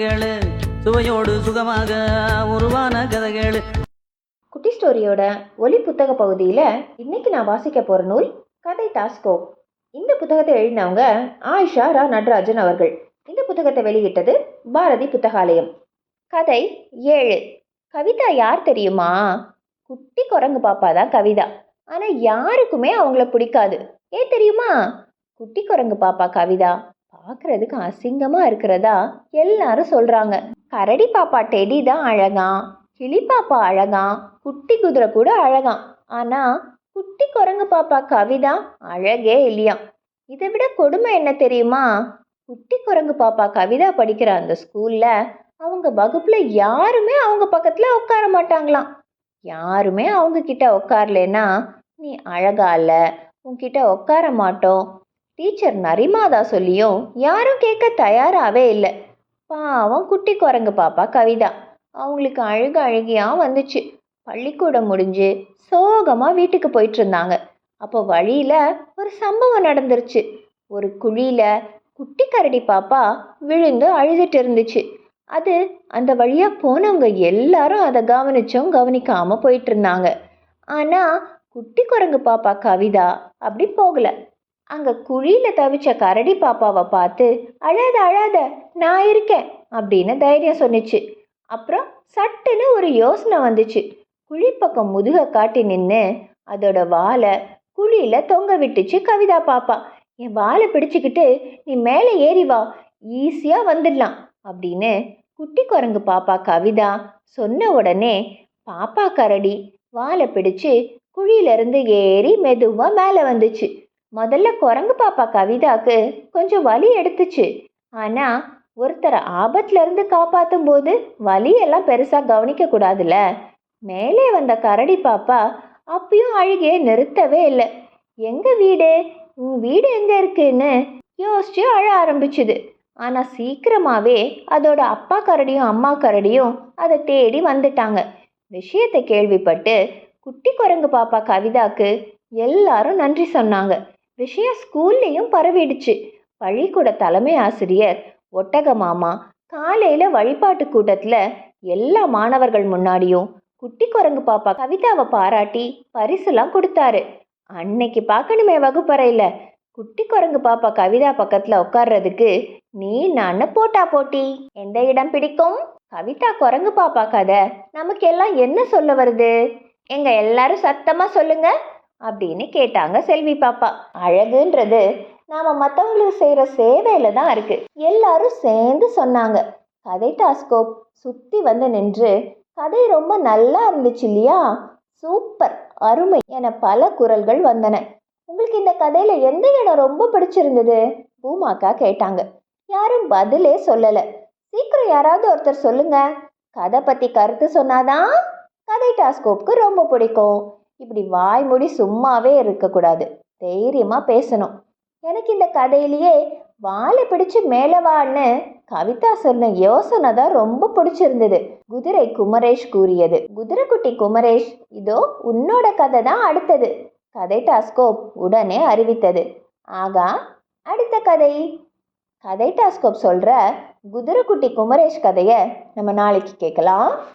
கதைகள் சுவையோடு சுகமாக உருவான கதைகள். குட்டி ஸ்டோரியோட ஒலி புத்தக பகுதியில் இன்னைக்கு நான் வாசிக்க போகிற நூல் கதை டாஸ்கோ. இந்த புத்தகத்தை எழுதினவங்க ஆயிஷா ரா நடராஜன் அவர்கள். இந்த புத்தகத்தை வெளியிட்டது பாரதி புத்தகாலயம். கதை ஏழு. கவிதா யார் தெரியுமா? குட்டி குரங்கு பாப்பா தான் கவிதா. ஆனால் யாருக்குமே அவங்கள பிடிக்காது. ஏன் தெரியுமா? குட்டி குரங்கு பாப்பா கவிதா. பார்க்கறதுக்கு அசிங்கமாக இருக்கிறதா எல்லாரும் சொல்கிறாங்க கரடி பாப்பா டெடி தான் அழகாம். கிளி பாப்பா அழகாம். குட்டி குதிரை கூட அழகாம். ஆனா குட்டி குரங்கு பாப்பா கவிதா அழகே இல்லையாம் இதை விட கொடுமை என்ன தெரியுமா? குட்டி குரங்கு பாப்பா கவிதா படிக்கிற அந்த ஸ்கூல்ல அவங்க வகுப்புல யாருமே அவங்க பக்கத்துல உட்கார மாட்டாங்களாம். யாருமே அவங்க கிட்ட உட்காரலன்னா நீ அழகா இல்லை. உன்கிட்ட உட்கார மாட்டோம். டீச்சர் நரிமாதா சொல்லியும் யாரும் கேட்க தயாராகவே இல்லை. பாவம் குட்டி குரங்கு பாப்பா கவிதா. அவங்களுக்கு அழுக அழுகியாக வந்துச்சு. பள்ளிக்கூடம் முடிஞ்சு சோகமாக வீட்டுக்கு போயிட்டு இருந்தாங்க. அப்போ வழியில் ஒரு சம்பவம் நடந்துருச்சு. ஒரு குழியில் குட்டி கரடி பாப்பா விழுந்து அழுதுட்டு இருந்துச்சு. அது அந்த வழியாக போனவங்க எல்லாரும் அதை கவனிச்சும் கவனிக்காமல் போயிட்டு இருந்தாங்க. ஆனால் குட்டி குரங்கு பாப்பா கவிதா அப்படி போகலை. அங்கே குழியில் தவிச்ச கரடி பாப்பாவை பார்த்து அழாத அழாத நான் இருக்கேன் அப்படின்னு தைரியம் சொன்னுச்சு. அப்புறம் சட்டுன்னு ஒரு யோசனை வந்துச்சு. குழிப்பக்கம் முதுக காட்டி நின்று அதோட வாலை குழியில் தொங்க விட்டுச்சு கவிதா பாப்பா. என் வாலை பிடிச்சிக்கிட்டு நீ மேலே ஏறி வா ஈஸியாக வந்துடலாம் அப்படின்னு குட்டி குரங்கு பாப்பா கவிதா சொன்ன உடனே பாப்பா கரடி வாலை பிடிச்சு குழியிலேருந்து ஏறி மெதுவாக மேலே வந்துச்சு. முதல்ல குரங்கு பாப்பா கவிதாக்கு கொஞ்சம் வலி எடுத்துச்சு. ஆனால் ஒருத்தரை ஆபத்துல இருந்து காப்பாற்றும் போது வலியெல்லாம் பெருசாக கவனிக்க கூடாதுல்ல. மேலே வந்த கரடி பாப்பா அப்பயும் அழுகையை நிறுத்தவே இல்லை. எங்க வீடு? உன் வீடு எங்க இருக்குன்னு? யோசிச்சு அழ ஆரம்பிச்சுது. ஆனால் சீக்கிரமாவே அதோட அப்பா கரடியும் அம்மா கரடியும் அதை தேடி வந்துட்டாங்க. விஷயத்தை கேள்விப்பட்டு குட்டி குரங்கு பாப்பா கவிதாக்கு எல்லாரும் நன்றி சொன்னாங்க. விஷயம் ஸ்கூல்லையும் பரவிடுச்சு. பள்ளிக்கூட தலைமை ஆசிரியர் ஒட்டக மாமா காலையில வழிபாட்டு கூட்டத்துல எல்லா மாணவர்கள் முன்னாடியும் குட்டி குரங்கு பாப்பா கவிதாவை பாராட்டி பரிசுலாம் கொடுத்தாரு. அன்னைக்கு பார்க்கணுமே வகுப்பறையில. குட்டி குரங்கு பாப்பா கவிதா பக்கத்துல உட்கார்றதுக்கு நீ நான் போட்டா போட்டி. எந்த இடம் பிடிக்கும்? கவிதா குரங்கு பாப்பா கதை நமக்கு எல்லாம் என்ன சொல்ல வருது? எங்க எல்லாரும் சத்தமா சொல்லுங்க. அப்படின்னு கேட்டாங்க செல்வி பாப்பா. அழகுன்றது நாம மற்றவங்களுக்கு செய்கிற சேவையில தான் இருக்கு. எல்லாரும் சேர்ந்து சொன்னாங்க. கதை டாஸ்கோப் சுத்தி வந்து நின்று கதை ரொம்ப நல்லா இருந்துச்சு இல்லையா? சூப்பர் அருமை என பல குரல்கள் வந்தன. உங்களுக்கு இந்த கதையில எந்த இடம் ரொம்ப பிடிச்சிருந்தது? பூமாக்கா கேட்டாங்க. யாரும் பதிலே சொல்லல. சீக்கிரம் யாராவது ஒருத்தர் சொல்லுங்க. கதை பத்தி கருத்து சொன்னாதான் கதை டாஸ்கோப்க்கு ரொம்ப பிடிக்கும். இப்படி வாய்மொழி சும்மாவே இருக்கக்கூடாது. தைரியமா பேசணும். எனக்கு இந்த கதையிலேயே வாழை பிடிச்சு மேலே வான்னு கவிதா சொன்ன யோசனை தான் ரொம்ப பிடிச்சிருந்தது. குதிரை குமரேஷ் கூறியது. குதிரைக்குட்டி குமரேஷ் இதோ உன்னோட கதை தான் அடுத்தது. கதை டாஸ்கோப் உடனே அறிவித்தது. ஆகா அடுத்த கதை. கதை டாஸ்கோப் சொல்ற குதிரைக்குட்டி குமரேஷ் கதையை நம்ம நாளைக்கு கேட்கலாம்.